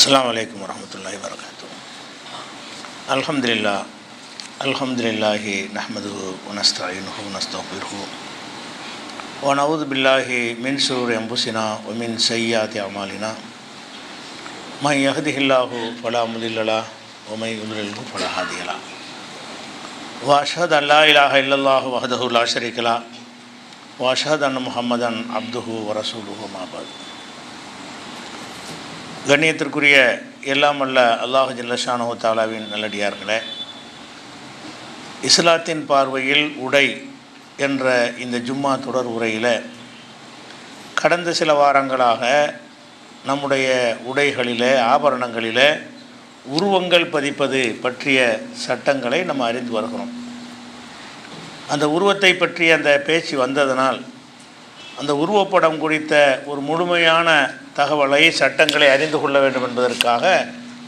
அஸ்லாம் வலைக்கம் வரமத்துல்லாஹி வரகாத்து அல்ஹம்துலில்லா அல்ஹம்துலில்லாஹி நஹமது உனஸ்தாயின்ஹு உனஸ்தபிர்ஹு ஒனவுது பில்லாஹி மின் சுரூர் எம்புசினா ஒமின் சையாதி அமாலினா. மை யஹதிஹில்லாஹு ஃபலா முதில்லலா ஒமை உலுலு ஃபலா ஹாதியலா. வாஷத் அல்லா இலாஹ இல்லல்லாஹு வஹதஹு லா ஷரீக்கலா வாஷத் அன் முஹம்மதன் அப்துஹு வரசூலுஹு மாபாது கண்ணியத்திற்குரிய எல்லாம் அல்ல அல்லாஹு ஜில்லஷானு தாலாவின் நல்லடியார்களே இஸ்லாத்தின் பார்வையில் உடை என்ற இந்த ஜும்மா தொடர் உரையில் கடந்த சில வாரங்களாக நம்முடைய உடைகளில் ஆபரணங்களில் உருவங்கள் பதிப்பது பற்றிய சட்டங்களை நம்ம அறிந்து வருகிறோம். அந்த உருவத்தை பற்றி அந்த பேச்சு வந்ததனால் அந்த உருவப்படம் குறித்த ஒரு முழுமையான தகவலை சட்டங்களை அறிந்து கொள்ள வேண்டும் என்பதற்காக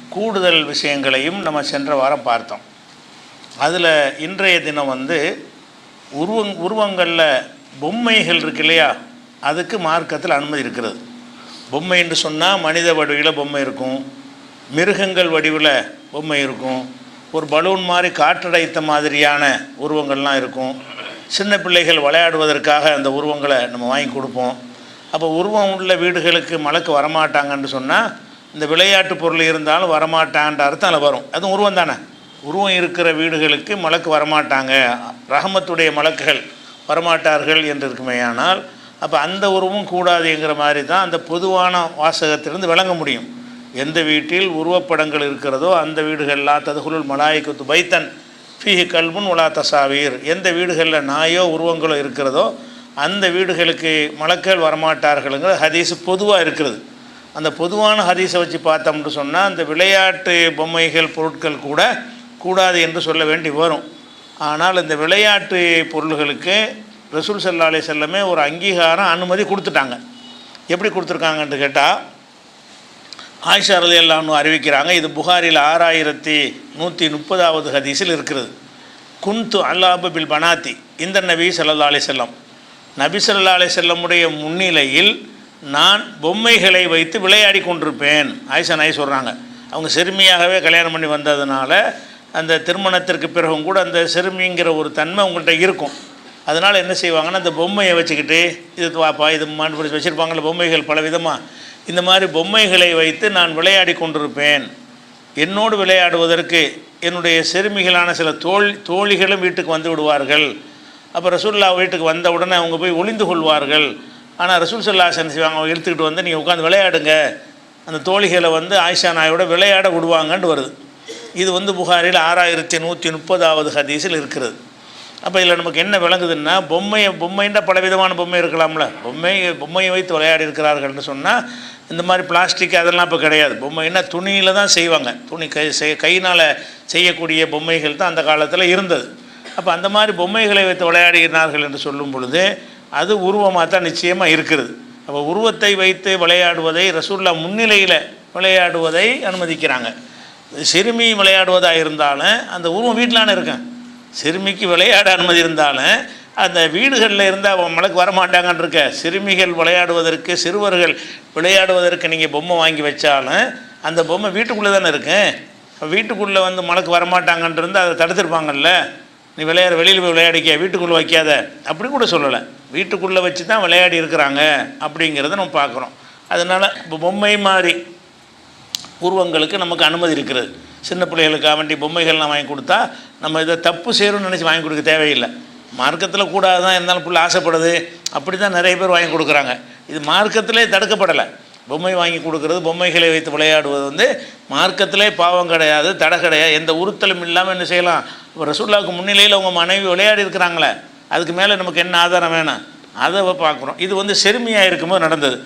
கூடுதல் விஷயங்களையும் நம்ம சென்ற வாரம் பார்த்தோம். அதில் இன்றைய தினம் வந்து உருவங் உருவங்களில் பொம்மைகள் இருக்கு இல்லையா? அதுக்கு மார்க்கத்தில் அனுமதி இருக்கிறது. பொம்மை என்று சொன்னால் மனித வடிவில் பொம்மை இருக்கும் மிருகங்கள் வடிவில் பொம்மை இருக்கும் ஒரு பலூன் மாதிரி காற்றடைத்த மாதிரியான உருவங்கள்லாம் இருக்கும். சின்ன பிள்ளைகள் விளையாடுவதற்காக அந்த உருவங்களை நம்ம வாங்கி கொடுப்போம். அப்போ உருவம் உள்ள வீடுகளுக்கு மலக்கு வரமாட்டாங்கன்னு சொன்னால் இந்த விளையாட்டு பொருள் இருந்தாலும் வரமாட்டான்ற அர்த்தம் அதில் வரும். அதுவும் உருவம் தானே? உருவம் இருக்கிற வீடுகளுக்கு மலக்கு வரமாட்டாங்க. ரஹமத்துடைய மலக்குகள் வரமாட்டார்கள் என்று இருக்குமேயானால் அப்போ அந்த உருவம் கூடாதுங்கிற மாதிரி தான் அந்த பொதுவான வாசகத்திலிருந்து விளங்க முடியும். எந்த வீட்டில் உருவப்படங்கள் இருக்கிறதோ அந்த வீடுகள்லாம் ததுகுலுள் மலாய்க்கு பைத்தன் ஃபீஹி கல்முன் உலா தசாவீர். எந்த வீடுகளில் நாயோ உருவங்களோ இருக்கிறதோ அந்த வீடுகளுக்கு மலக்கள் வரமாட்டார்களுங்கிற ஹதீஸ் பொதுவாக இருக்கிறது அந்த பொதுவான ஹதீஸை வச்சு பார்த்தோம்னு சொன்னால் அந்த விளையாட்டு பொம்மைகள் பொருட்கள் கூட கூடாது என்று சொல்ல வேண்டி வரும். ஆனால் இந்த விளையாட்டு பொருள்களுக்கு ரசூல் சல்லா அலி செல்லமே ஒரு அங்கீகாரம் அனுமதி கொடுத்துட்டாங்க. எப்படி கொடுத்துருக்காங்கன்னு கேட்டால் ஆயிஷா ரலி அல்லான்னு அறிவிக்கிறாங்க இது புகாரில் ஆறாயிரத்தி நூற்றி முப்பதாவது ஹதீஸில் இருக்கிறது. குந்து அல்லாபு பில் பனாத்தி இந்த நபி சல்லா அலி செல்லம் நபி சல்லா அலி செல்லமுடைய முன்னிலையில் நான் பொம்மைகளை வைத்து விளையாடி கொண்டிருப்பேன். ஆயிஷா நாய் சொல்கிறாங்க அவங்க சிறுமியாகவே கல்யாணம் பண்ணி வந்ததுனால அந்த திருமணத்திற்கு பிறகும் கூட அந்த சிறுமிங்கிற ஒரு தன்மை உங்கள்கிட்ட இருக்கும். அதனால் என்ன செய்வாங்கன்னா அந்த பொம்மையை வச்சுக்கிட்டு இது வாப்பா இது மாண்டு பிடிச்சி வச்சுருப்பாங்களே பொம்மைகள் பல விதமாக இந்த மாதிரி பொம்மைகளை வைத்து நான் விளையாடி கொண்டிருப்பேன். என்னோடு விளையாடுவதற்கு என்னுடைய சிறுமிகளான சில தோல் தோழிகளும் வீட்டுக்கு வந்து விடுவார்கள். அப்போ ரசூல்லா வீட்டுக்கு வந்த உடனே அவங்க போய் ஒளிந்து கொள்வார்கள். ஆனால் ரசூல் சல்லாசன் செய்வாங்க அவங்க எடுத்துக்கிட்டு வந்து நீங்கள் உட்காந்து விளையாடுங்க. அந்த தோழிகளை வந்து ஆயிஷா நாயோட விளையாட விடுவாங்கன்னு வருது. இது வந்து புகாரில் ஆறாயிரத்தி நூற்றி முப்பதாவது ஹதீஸில் இருக்கிறது. அப்போ இதில் நமக்கு என்ன விளங்குதுன்னா பொம்மையை பொம்மைன்ற பல விதமான பொம்மை இருக்கலாம்ல. பொம்மை பொம்மையை வைத்து விளையாடி இருக்கிறார்கள்னு சொன்னால் இந்த மாதிரி பிளாஸ்டிக் அதெல்லாம் இப்போ கிடையாது. பொம்மைன்னா துணியில் தான் செய்வாங்க. துணி கை செய் கையினால் செய்யக்கூடிய பொம்மைகள் தான் அந்த காலத்தில் இருந்தது. அப்போ அந்த மாதிரி பொம்மைகளை வைத்து விளையாடுகிறார்கள் என்று சொல்லும் பொழுது அது உருவமாக தான் நிச்சயமாக இருக்கிறது. அப்போ உருவத்தை வைத்து விளையாடுவதை ரசூல்லா முன்னிலையில் விளையாடுவதை அனுமதிக்கிறாங்க. சிறுமி விளையாடுவதாக இருந்தாலும் அந்த உருவம் வீட்டிலான இருக்கேன். சிறுமிக்கு விளையாட அனுமதி இருந்தாலும் அந்த வீடுகளில் இருந்தால் அவன் மலைக்கு வரமாட்டாங்கன்னு இருக்க சிறுமிகள் விளையாடுவதற்கு சிறுவர்கள் விளையாடுவதற்கு நீங்கள் பொம்மை வாங்கி வச்சாலும் அந்த பொம்மை வீட்டுக்குள்ளே தானே இருக்கேன் வீட்டுக்குள்ளே வந்து மலைக்கு வரமாட்டாங்கன்னு இருந்தால் அதை தடுத்துருப்பாங்கல்ல? நீ விளையாட வெளியில் போய் விளையாடிக்க வீட்டுக்குள்ளே வைக்காத. அப்படி கூட சொல்லலை. வீட்டுக்குள்ளே வச்சு தான் விளையாடி இருக்கிறாங்க அப்படிங்கிறத நம்ம பார்க்குறோம் அதனால் இப்போ பொம்மை மாதிரி உருவங்களுக்கு நமக்கு அனுமதி இருக்கிறது. சின்ன பிள்ளைகளுக்காக வேண்டி பொம்மைகள்லாம் வாங்கி கொடுத்தா நம்ம இதை தப்பு செய்யணும்னு நினச்சி வாங்கி கொடுக்க தேவையில்லை. மார்க்கத்தில் கூட தான் இருந்தாலும் பிள்ளை ஆசைப்படுது. அப்படி தான் நிறைய பேர் வாங்கி கொடுக்குறாங்க. இது மார்க்கத்திலே தடுக்கப்படலை. பொம்மை வாங்கி கொடுக்கறது பொம்மைகளை வைத்து விளையாடுவது வந்து மார்க்கத்திலே பாவம் கிடையாது தடை கிடையாது. எந்த உறுத்தலும் இல்லாமல் என்ன செய்யலாம்? இப்போ ரசூல்லாவுக்கு முன்னிலையில் அவங்க மனைவி விளையாடி இருக்கிறாங்களே அதுக்கு மேலே நமக்கு என்ன ஆதாரம் வேணும்? அதை பார்க்குறோம். இது வந்து செருமையாக இருக்கும்போது நடந்தது.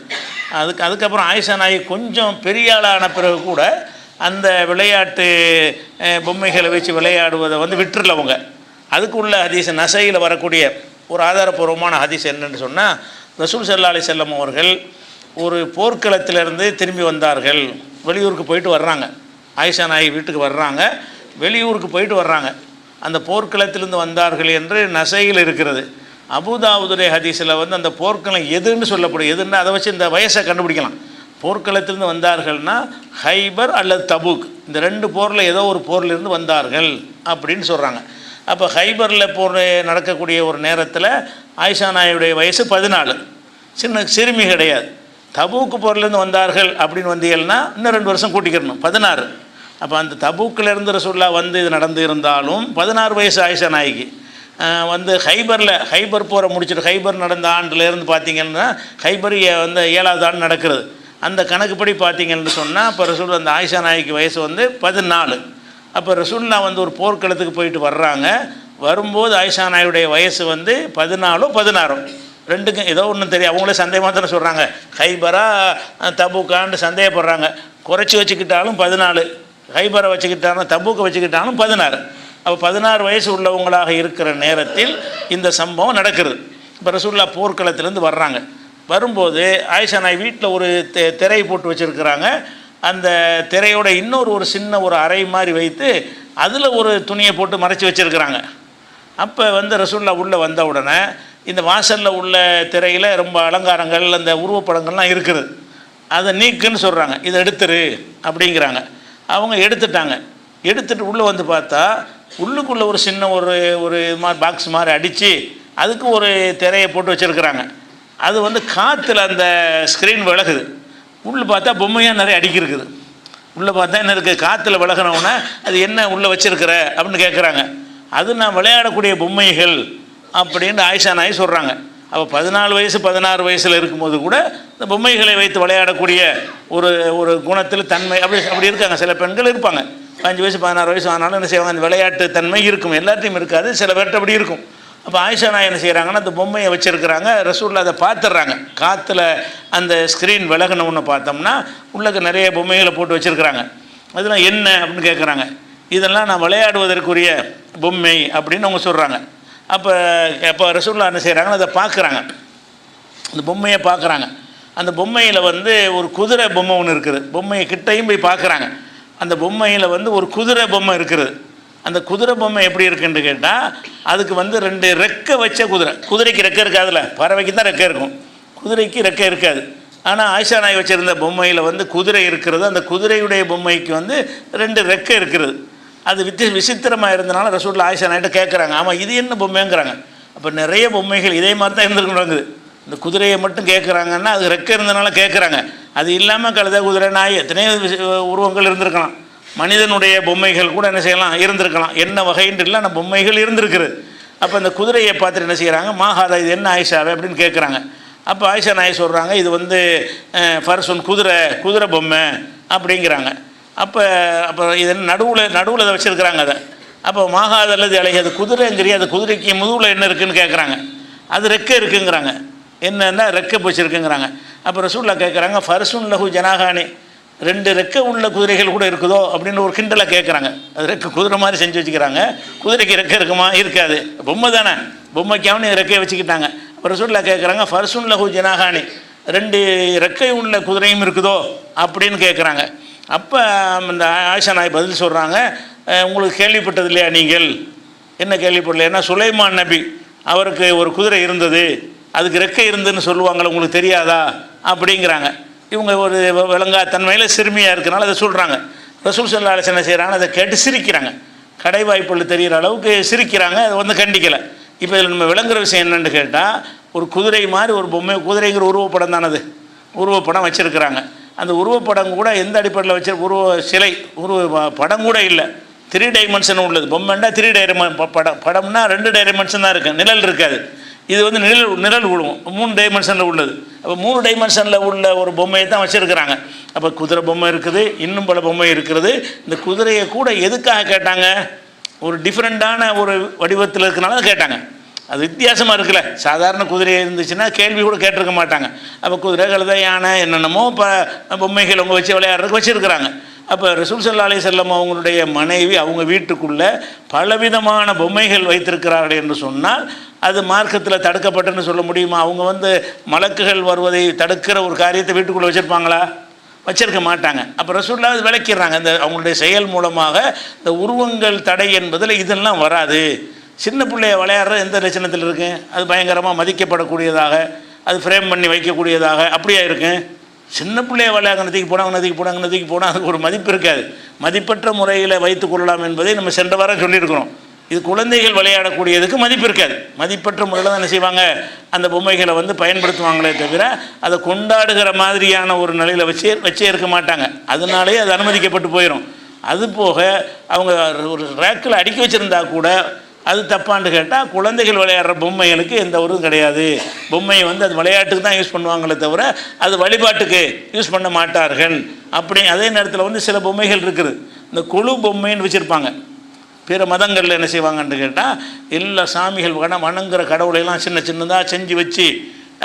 அதுக்கு அதுக்கப்புறம் ஆயிஷா நாயி கொஞ்சம் பெரிய ஆளான பிறகு கூட அந்த விளையாட்டு பொம்மைகளை வச்சு விளையாடுவதை வந்து விட்டுருல அவங்க. அதுக்கு உள்ள ஹதீஸ் நசையில் வரக்கூடிய ஒரு ஆதாரபூர்வமான ஹதீஸ் என்னென்னு சொன்னால் ரசூல் செல்லா அலி செல்லம் அவர்கள் ஒரு போர்க்களத்திலிருந்து திரும்பி வந்தார்கள். வெளியூருக்கு போயிட்டு வர்றாங்க. ஆயிஷா நாயி வீட்டுக்கு வர்றாங்க. வெளியூருக்கு போயிட்டு வர்றாங்க. அந்த போர்க்களத்திலிருந்து வந்தார்கள் என்று நசையில் இருக்கிறது. அபுதாவுதுடைய ஹதீஸில் வந்து அந்த போர்க்களம் எதுன்னு சொல்லப்படும். எதுன்னா அதை வச்சு இந்த வயசை கண்டுபிடிக்கலாம். போர்க்களத்திலிருந்து வந்தார்கள்னா ஹைபர் அல்லது தபுக். இந்த ரெண்டு போரில் ஏதோ ஒரு போர்லேருந்து வந்தார்கள் அப்படின்னு சொல்கிறாங்க அப்போ ஹைபரில் போகிற நடக்கக்கூடிய ஒரு நேரத்தில் ஆயிஷா நாயுடைய வயசு பதினாலு. சின்ன சிறுமி கிடையாது. தபூக்கு போர்லேருந்து வந்தார்கள் அப்படின்னு வந்தீங்கன்னா இன்னும் ரெண்டு வருஷம் கூட்டிக்கிறணும் பதினாறு. அப்போ அந்த தபூக்கிலேருந்து ரசூல்லா வந்து இது நடந்து இருந்தாலும் பதினாறு வயசு ஆயிஷா நாய்க்கு வந்து ஹைபரில் ஹைபர் போகிற முடிச்சுட்டு ஹைபர் நடந்த ஆண்டுலேருந்து பார்த்தீங்கன்னா ஹைபர் ஏ- வந்து ஏழாவது ஆண்டு நடக்கிறது. அந்த கணக்குப்படி பார்த்தீங்கன்னு சொன்னால் இப்போ ரசூல் அந்த ஆயிஷா நாய்க்கு வயசு வந்து பதினாலு. அப்போ ரசூல்லா வந்து ஒரு போர்க்களத்துக்கு போயிட்டு வர்றாங்க. வரும்போது ஆயிஷா நாயுடைய வயசு வந்து பதினாலும் பதினாறும். ரெண்டுக்கும் ஏதோ ஒன்றும் தெரியும் அவங்களே சந்தேகமாக தானே சொல்கிறாங்க ஹைபரா தபுக்கான்னு சந்தேகப்படுறாங்க. குறைச்சி வச்சுக்கிட்டாலும் பதினாலு. ஹைபரை வச்சுக்கிட்டாலும் தபுக்கை வச்சுக்கிட்டாலும் பதினாறு. அப்போ பதினாறு வயசு உள்ளவங்களாக இருக்கிற நேரத்தில் இந்த சம்பவம் நடக்கிறது. இப்போ ரசூல்லா போர்க்களத்திலேருந்து வர்றாங்க. வரும்போது ஆயிஷா நாய் வீட்டில் ஒரு தெ- திரை போட்டு வச்சுருக்கிறாங்க. அந்த திரையோட இன்னொரு ஒரு சின்ன ஒரு அறை மாதிரி வைத்து அதில் ஒரு துணியை போட்டு மறைச்சி வச்சுருக்கிறாங்க. அப்போ வந்து ரசூல்லா உள்ளே வந்த உடனே இந்த வாசலில் உள்ள திரையில் ரொம்ப அலங்காரங்கள் அந்த உருவப்படங்கள்லாம் இருக்குது. அதை நீக்குன்னு சொல்கிறாங்க இதை எடுத்துரு அப்படிங்கிறாங்க. அவங்க எடுத்துட்டாங்க. எடுத்துகிட்டு உள்ளே வந்து பார்த்தா உள்ளுக்குள்ளே ஒரு சின்ன ஒரு ஒரு இது மாதிரி பாக்ஸ் மாதிரி அடித்து அதுக்கு ஒரு திரையை போட்டு வச்சுருக்குறாங்க. அது வந்து காற்றுல அந்த ஸ்க்ரீன் விலகுது. உள்ளே பார்த்தா பொம்மையாக நிறைய அடிக்கிருக்குது. உள்ளே பார்த்தா என்ன இருக்குது காற்றுல விலகினவுடனே அது என்ன உள்ளே வச்சுருக்கிற? அப்படின்னு கேட்குறாங்க அது நான் விளையாடக்கூடிய பொம்மைகள் அப்படின்னு ஆயிஷா நாய் சொல்கிறாங்க அப்போ பதினாலு வயசு பதினாறு வயசில் இருக்கும்போது கூட இந்த பொம்மைகளை வைத்து விளையாடக்கூடிய ஒரு ஒரு குணத்தில் தன்மை அப்படி அப்படி இருக்காங்க. சில பெண்கள் இருப்பாங்க. அஞ்சு வயசு பதினாறு வயசு ஆனாலும் என்ன செய்வாங்க? அந்த விளையாட்டு தன்மை இருக்கும். எல்லாத்தையும் இருக்காது. சில பேர்கிட்ட அப்படி இருக்கும். அப்போ ஆயிஷா என்ன செய்கிறாங்கன்னா அந்த பொம்மையை வச்சுருக்கிறாங்க ரசூலில் அதை பார்த்துட்றாங்க. காற்றுல அந்த ஸ்க்ரீன் விலகின ஒன்று பார்த்தோம்னா உள்ளக்கு நிறைய பொம்மைகளை போட்டு வச்சுருக்கிறாங்க. அதெல்லாம் என்ன அப்படின்னு கேட்குறாங்க இதெல்லாம் நான் விளையாடுவதற்குரிய பொம்மை அப்படின்னு அவங்க சொல்கிறாங்க அப்போ அப்போ ரசூல்லா என்ன செய்கிறாங்கன்னா அதை பார்க்குறாங்க. அந்த பொம்மையை பார்க்குறாங்க. அந்த பொம்மையில் வந்து ஒரு குதிரை பொம்மை ஒன்று இருக்குது. பொம்மையை கிட்டையும் போய் பார்க்குறாங்க. அந்த பொம்மையில் வந்து ஒரு குதிரை பொம்மை இருக்குது. அந்த குதிரை பொம்மை எப்படி இருக்குன்னு கேட்டால் அதுக்கு வந்து ரெண்டு ரெக்கை வச்ச குதிரை. குதிரைக்கு ரெக்கை இருக்காதுல்ல? பறவைக்கு தான் ரெக்கை இருக்கும். குதிரைக்கு ரெக்கை இருக்காது. ஆனால் ஆயிஷா நாய் வச்சுருந்த பொம்மையில் வந்து குதிரை இருக்கிறது. அந்த குதிரையுடைய பொம்மைக்கு வந்து ரெண்டு ரெக்கை இருக்கிறது அது வித்தி விசித்திரமாக இருந்தனால ரசூலில் ஆயிஷா நாய்கிட்ட கேட்குறாங்க ஆமாம் இது என்ன பொம்மைங்கிறாங்க. அப்போ நிறைய பொம்மைகள் இதே மாதிரி தான் இருந்திருக்கணுங்குது இந்த குதிரையை மட்டும் கேட்குறாங்கன்னா அது ரெக்கை இருந்தனால கேட்குறாங்க அது இல்லாமல் கழுத குதிரை நாய் எத்தனையோ விஷ- உருவங்கள் இருந்திருக்கலாம். மனிதனுடைய பொம்மைகள் கூட என்ன செய்யலாம்? இருந்திருக்கலாம். என்ன வகைன்னு இல்லை ஆனால் பொம்மைகள் இருந்திருக்குது. அப்போ இந்த குதிரையை பார்த்துட்டு என்ன செய்கிறாங்க மாகாதா இது என்ன ஆயிஷாவே அப்படின்னு கேட்குறாங்க அப்போ ஆயிஷா நாய் சொல்கிறாங்க இது வந்து அஹ், ஃபர்சுன் குதிரை குதிரை பொம்மை அப்படிங்கிறாங்க. அப்போ அப்போ இது நடுவில் நடுவில் அதை வச்சுருக்குறாங்க அதை. அப்போ மாகாத அல்லது அழகி அது குதிரைங்கிறிய அது குதிரைக்கு முதுகில் என்ன இருக்குதுன்னு கேட்குறாங்க அது ரெக்கை இருக்குங்கிறாங்க. என்னென்னா ரெக்கை போச்சுருக்குங்கிறாங்க. அப்போ ரசூல்லா கேட்குறாங்க ஃபர்சுன் லஹு ஜனாகானி ரெண்டு ரெக்கை உள்ள குதிரைகள் கூட இருக்குதோ அப்படின்னு ஒரு கிண்டலை கேட்குறாங்க அது ரெக்கை குதிரை மாதிரி செஞ்சு வச்சுக்கிறாங்க. குதிரைக்கு ரெக்கை இருக்குமா? இருக்காது. பொம்மை தானே. பொம்மைக்காவனு ரெக்கையை வச்சுக்கிட்டாங்க. அப்போ ரசூல்லா கேட்குறாங்க ஃபர்சுன் லஹு ஜனாகானி ரெண்டு ரெக்கை உள்ள குதிரையும் இருக்குதோ? அப்படின்னு கேட்குறாங்க அப்போ இந்த ஆயிஷா நாய் பதில் சொல்கிறாங்க உங்களுக்கு கேள்விப்பட்டது இல்லையா நீங்கள்? என்ன கேள்விப்படலைன்னா சுலைமான் நபி அவருக்கு ஒரு குதிரை இருந்தது. அதுக்கு ரெக்கை இருந்துன்னு சொல்லுவாங்களே உங்களுக்கு தெரியாதா? அப்படிங்கிறாங்க. இவங்க ஒரு வ- விளங்கா தன்மையில் சிறுமியாக இருக்கிறனால அதை சொல்கிறாங்க ரசூல் சல்லா அலிஸ் என்ன செய்கிறாங்க அதை கேட்டு சிரிக்கிறாங்க. கடை வாய்ப்புகள் தெரிகிற அளவுக்கு சிரிக்கிறாங்க. அதை வந்து கண்டிக்கலை. இப்போ இதில் நம்ம விளங்குற விஷயம் என்னென்னு கேட்டால் ஒரு குதிரை மாதிரி ஒரு பொம்மை குதிரைங்கிற உருவப்படம் தானது உருவப்படம் வச்சுருக்கிறாங்க. அந்த உருவப்படம் கூட எந்த அடிப்படையில் வச்சு உருவ சிலை உருவ படம் கூட இல்லை. த்ரீ டைமென்ஷன் உள்ளது. பொம்மைண்டா த்ரீ டைமென் படம் படம்னா ரெண்டு டைமென்ஷன் தான் இருக்குது நிழல் இருக்காது. இது வந்து நிழல் நிழல் விழுவும் மூணு டைமென்ஷனில் உள்ளது. அப்போ மூணு டைமென்ஷனில் உள்ள ஒரு பொம்மையை தான் வச்சுருக்கிறாங்க. அப்போ குதிரை பொம்மை இருக்குது இன்னும் பல பொம்மை இருக்கிறது. இந்த குதிரையை கூட எதுக்காக கேட்டாங்க? ஒரு டிஃப்ரெண்ட்டான ஒரு வடிவத்தில் இருக்கனால கேட்டாங்க. அது வித்தியாசமாக இருக்குல்ல. சாதாரண குதிரை இருந்துச்சுன்னா கேள்வி கூட கேட்டிருக்க மாட்டாங்க. அப்போ குதிரை கழுத யானை என்னென்னமோ இப்போ பொம்மைகள் அவங்க வச்சு விளையாடுறதுக்கு வச்சுருக்கிறாங்க. அப்போ ரசூல் சல்லா அலி செல்லம் அவங்களுடைய மனைவி அவங்க வீட்டுக்குள்ளே பலவிதமான பொம்மைகள் வைத்திருக்கிறார்கள் என்று சொன்னால் அது மார்க்கத்தில் தடுக்கப்பட்டுன்னு சொல்ல முடியுமா? அவங்க வந்து மலக்குகள் வருவதை தடுக்கிற ஒரு காரியத்தை வீட்டுக்குள்ளே வச்சுருப்பாங்களா? வச்சிருக்க மாட்டாங்க. அப்போ ரசூல்லா விளக்கிடுறாங்க. இந்த அவங்களுடைய செயல் மூலமாக இந்த உருவங்கள் தடை என்பதில் இதெல்லாம் வராது. சின்ன பிள்ளைய விளையாடுறது எந்த லட்சணத்தில் இருக்கு? அது பயங்கரமாக மதிக்கப்படக்கூடியதாக அது ஃப்ரேம் பண்ணி வைக்கக்கூடியதாக அப்படியா இருக்கு? சின்ன பிள்ளைய விளையாங்க நதிக்கு போனாங்க நதிக்கு போனாங்க நதிக்கு போனால் அதுக்கு ஒரு மதிப்பு இருக்காது. மதிப்பற்ற முறையில் வைத்து கொள்ளலாம் என்பதை நம்ம சென்ற வாரம் சொல்லியிருக்கிறோம். இது குழந்தைகள் விளையாடக்கூடியதுக்கு மதிப்பு இருக்காது. மதிப்பற்ற முறையில் தான் என்ன செய்வாங்க? அந்த பொம்மைகளை வந்து பயன்படுத்துவாங்களே தவிர அதை கொண்டாடுகிற மாதிரியான ஒரு நிலையில் வச்சே வச்சே இருக்க மாட்டாங்க. அதனாலே அது அனுமதிக்கப்பட்டு போயிடும் அது போக அவங்க ஒரு ரேக்கில் அடுக்கி வச்சுருந்தா கூட அது தப்பான்னு கேட்டால் குழந்தைகள் விளையாடுற பொம்மைகளுக்கு எந்த ஒரு கிடையாது. பொம்மையை வந்து அது விளையாட்டுக்கு தான் யூஸ் பண்ணுவாங்களே தவிர அது வழிபாட்டுக்கு யூஸ் பண்ண மாட்டார்கள். அப்படி அதே நேரத்தில் வந்து சில பொம்மைகள் இருக்குது. இந்த கொழு பொம்மைன்னு வச்சுருப்பாங்க. பிற மதங்களில் என்ன செய்வாங்கன்னு கேட்டால் எல்லா சாமிகள் வன வணங்குற கடவுளையெல்லாம் சின்ன சின்னதாக செஞ்சு வச்சு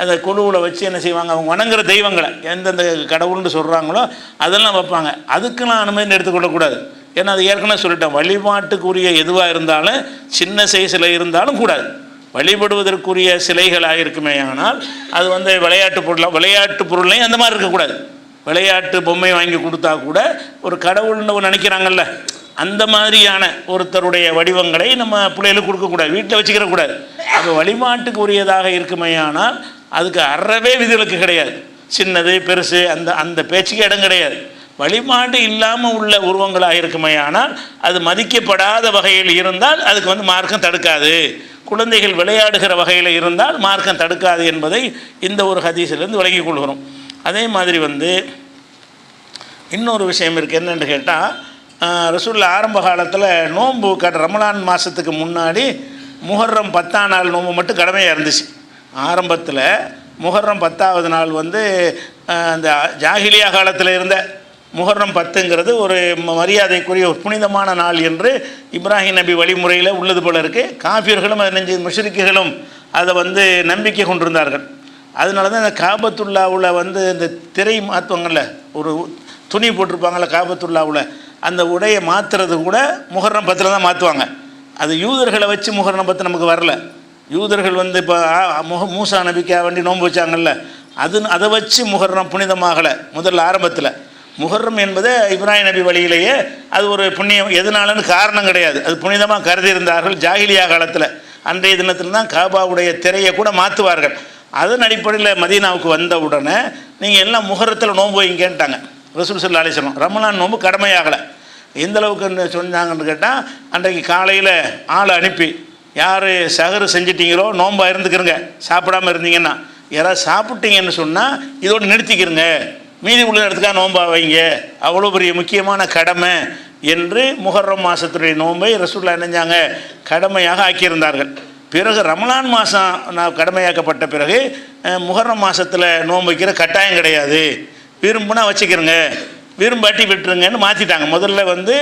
அந்த குழுவில் வச்சு என்ன செய்வாங்க? அவங்க வணங்குற தெய்வங்களை எந்தெந்த கடவுள்னு சொல்கிறாங்களோ அதெல்லாம் வைப்பாங்க. அதுக்கெல்லாம் அனுமதி எடுத்துக்கொள்ளக்கூடாது. ஏன்னா அது ஏற்கனவே சொல்லிட்டேன் வழிபாட்டுக்குரிய எதுவாக இருந்தாலும் சின்ன சைஸில் இருந்தாலும் கூடாது. வழிபடுவதற்குரிய சிலைகளாக இருக்குமே ஆனால் அது வந்து விளையாட்டு பொருளாக விளையாட்டு பொருளையும் அந்த மாதிரி இருக்கக்கூடாது. விளையாட்டு பொம்மை வாங்கி கொடுத்தா கூட ஒரு கடவுள்னு ஒன்று நினைக்கிறாங்கல்ல அந்த மாதிரியான ஒருத்தருடைய வடிவங்களை நம்ம பிள்ளைகளுக்கு கொடுக்கக்கூடாது வீட்டில் வச்சுக்கிறக்கூடாது. அப்போ வழிபாட்டுக்கு உரியதாக இருக்குமையானால் அதுக்கு அறவே விதிவிலக்கு கிடையாது. சின்னது பெருசு அந்த அந்த பேச்சுக்கு இடம் கிடையாது. வழிபாடு இல்லாமல் உள்ள உருவங்களாக இருக்குமே ஆனால் அது மதிக்கப்படாத வகையில் இருந்தால் அதுக்கு வந்து மார்க்கம் தடுக்காது. குழந்தைகள் விளையாடுகிற வகையில் இருந்தால் மார்க்கம் தடுக்காது என்பதை இந்த ஒரு ஹதீஸிலிருந்து விளங்கிக் கொள்கிறோம். அதே மாதிரி வந்து இன்னொரு விஷயம் இருக்குது என்னென்னு கேட்டால் ரசூலில் ஆரம்ப காலத்தில் நோன்பு கட ரமலான் மாதத்துக்கு முன்னாடி முஹர்ரம் பத்தாம் நாள் நோன்பு மட்டும் கடமையாக இருந்துச்சு. ஆரம்பத்தில் முஹர்ரம் பத்தாவது நாள் வந்து அந்த ஜாகிலியா காலத்தில் இருந்த முகர்ணம் பத்துங்கிறது ஒரு ம- மரியாதைக்குரிய ஒரு புனிதமான நாள் என்று இப்ராஹிம் நபி வழிமுறையில் உள்ளது போல இருக்குது காஃபியர்களும் அதை நெஞ்சு முஷ்ரிக்குகளும் அதை வந்து நம்பிக்கை கொண்டிருந்தார்கள். அதனால தான் இந்த காபத்துல்லாவில் வந்து இந்த திரை மாற்றுவாங்கள்ல ஒரு துணி போட்டிருப்பாங்கல்ல காபத்துல்லாவில் அந்த உடையை மாற்றுறது கூட முகர்ணம் பத்தில் தான் மாற்றுவாங்க அது யூதர்களை வச்சு முகர்ணம் பத்து நமக்கு வரல. யூதர்கள் வந்து இப்போ முக மூசா நபிக்கா வேண்டி நோன்பு வச்சாங்கல்ல அது அதை வச்சு முகர்ணம் புனிதமாகலை முதல்ல ஆரம்பத்தில். முகர்ரம் என்பது இப்ராஹிம் நபி வழியிலேயே அது ஒரு புண்ணியம் எதனாலன்னு காரணம் கிடையாது. அது புனிதமாக கருதி இருந்தார்கள் ஜாகிலியா காலத்தில். அன்றைய தினத்தில் தான் காபாவுடைய திரையை கூட மாற்றுவார்கள் அதன் அடிப்படையில் மதீனாவுக்கு வந்த உடனே நீங்கள் எல்லாம் முகரத்தில் நோன்பு வைங்கன்ட்டாங்க. ரசூல் சல்லா அலிஸ்லாம் ரமலான் நோன்பு கடமையாகலை. எந்த அளவுக்குன்னு சொன்னாங்கன்னு கேட்டால் அன்றைக்கு காலையில் ஆளை அனுப்பி யார் சகரு செஞ்சிட்டீங்களோ நோன்பாக இருந்துக்கிறங்க சாப்பிடாம இருந்தீங்கன்னா யாராவது சாப்பிட்டீங்கன்னு சொன்னால் இதோடு நிறுத்திக்கிறங்க மீதி உள்ள இடத்துக்காக நோன்பா வைங்க. அவ்வளோ பெரிய முக்கியமான கடமை என்று முஹர்ரம் மாதத்துடைய நோன்பை ரசூல்லா நினைஞ்சாங்க. கடமையாக ஆக்கியிருந்தார்கள். பிறகு ரமலான் மாதம் நான் கடமையாக்கப்பட்ட பிறகு முகர்ரம் முஹர்ரம் மாதத்தில் நோன்பு வைக்கிற கட்டாயம் கிடையாது. விரும்புனா வச்சுக்கிறங்க விரும்பாட்டி விட்டுருங்கன்னு மாற்றிட்டாங்க முதல்ல வந்து